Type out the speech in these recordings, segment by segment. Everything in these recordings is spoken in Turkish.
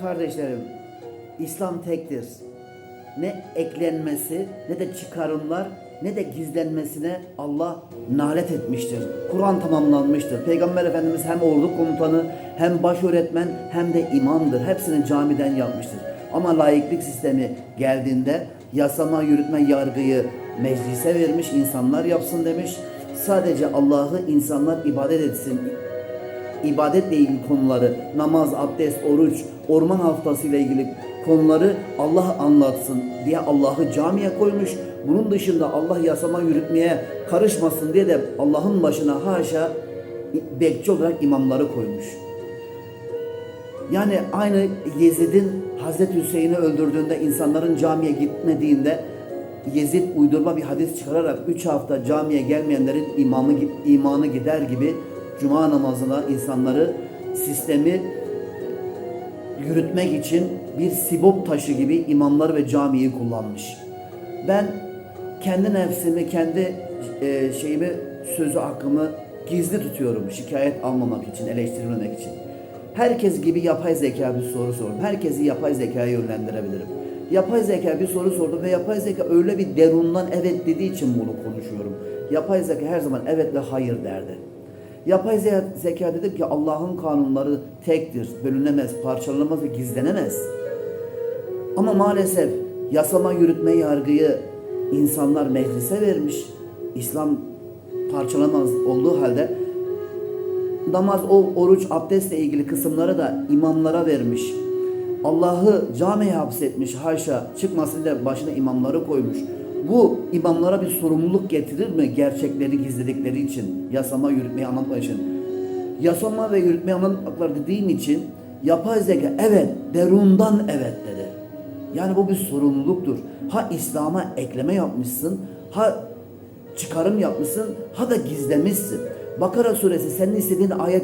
Kardeşlerim, İslam tektir. Ne eklenmesi ne de çıkarımlar ne de gizlenmesine Allah nalet etmiştir. Kur'an tamamlanmıştır. Peygamber Efendimiz hem ordu komutanı hem baş öğretmen hem de imamdır. Hepsini camiden yapmıştır. Ama laiklik sistemi geldiğinde yasama, yürütme, yargıyı meclise vermiş, insanlar yapsın demiş. Sadece Allah'ı insanlar ibadet etsin, ibadetle ilgili konuları, namaz, abdest, oruç, orman haftası ile ilgili konuları Allah anlatsın diye Allah'ı camiye koymuş. Bunun dışında Allah yasama yürütmeye karışmasın diye de Allah'ın başına haşa bekçi olarak imamları koymuş. Yani aynı Yezid'in Hazreti Hüseyin'i öldürdüğünde insanların camiye gitmediğinde Yezid uydurma bir hadis çıkararak 3 hafta camiye gelmeyenlerin imamı, imanı gider gibi cuma namazına insanları sistemi yürütmek için bir sibop taşı gibi imamlar ve camiyi kullanmış. Ben kendi nefsimi, kendi e, şeyimi, sözü hakkımı gizli tutuyorum şikayet almamak için, eleştirilmemek için. Herkes gibi yapay zeka bir soru sordum. Herkesi yapay zekaya yönlendirebilirim. Yapay zeka bir soru sordu ve yapay zeka öyle bir derundan evet dediği için bunu konuşuyorum. Yapay zeka her zaman evet ve hayır derdi. Yapay ze- zeka dedim ki Allah'ın kanunları tektir, bölünemez, parçalanamaz ve gizlenemez. Ama maalesef yasama, yürütme, yargıyı insanlar meclise vermiş. İslam parçalanamaz olduğu halde namaz, oruç, abdestle ilgili kısımları da imamlara vermiş. Allah'ı camiye hapsetmiş haşa çıkmasın diye başına imamları koymuş. Bu imamlara bir sorumluluk getirir mi gerçekleri gizledikleri için, yasama, yürütmeyi anlatmak için? Yasama ve yürütmeyi anlatmaklar dediğim için yapay zeka evet, derundan evet dedi. Yani bu bir sorumluluktur. Ha İslam'a ekleme yapmışsın, ha çıkarım yapmışsın, ha da gizlemişsin. Bakara suresi senin istediğin ayet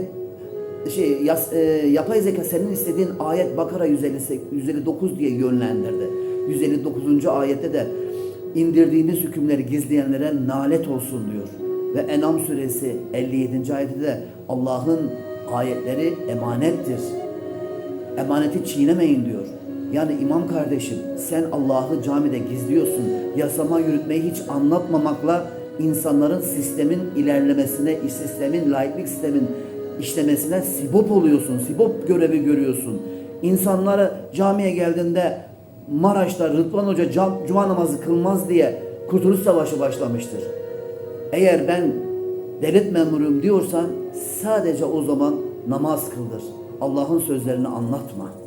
şey yas, e, yapay zeka senin istediğin ayet Bakara 158, 159 diye yönlendirdi. 159. ayette de indirdiğiniz hükümleri gizleyenlere nalet olsun diyor. Ve Enam suresi 57. ayette de Allah'ın ayetleri emanettir. Emaneti çiğnemeyin diyor. Yani imam kardeşim sen Allah'ı camide gizliyorsun. Yasama yürütmeyi hiç anlatmamakla insanların sistemin ilerlemesine, sistemin, laiklik sistemin işlemesine sibop oluyorsun. Sibop görevi görüyorsun. İnsanları camiye geldiğinde Maraş'ta Rıdvan Hoca cuma namazı kılmaz diye Kurtuluş Savaşı başlamıştır. Eğer ben devlet memuruyum diyorsan sadece o zaman namaz kıldır. Allah'ın sözlerini anlatma.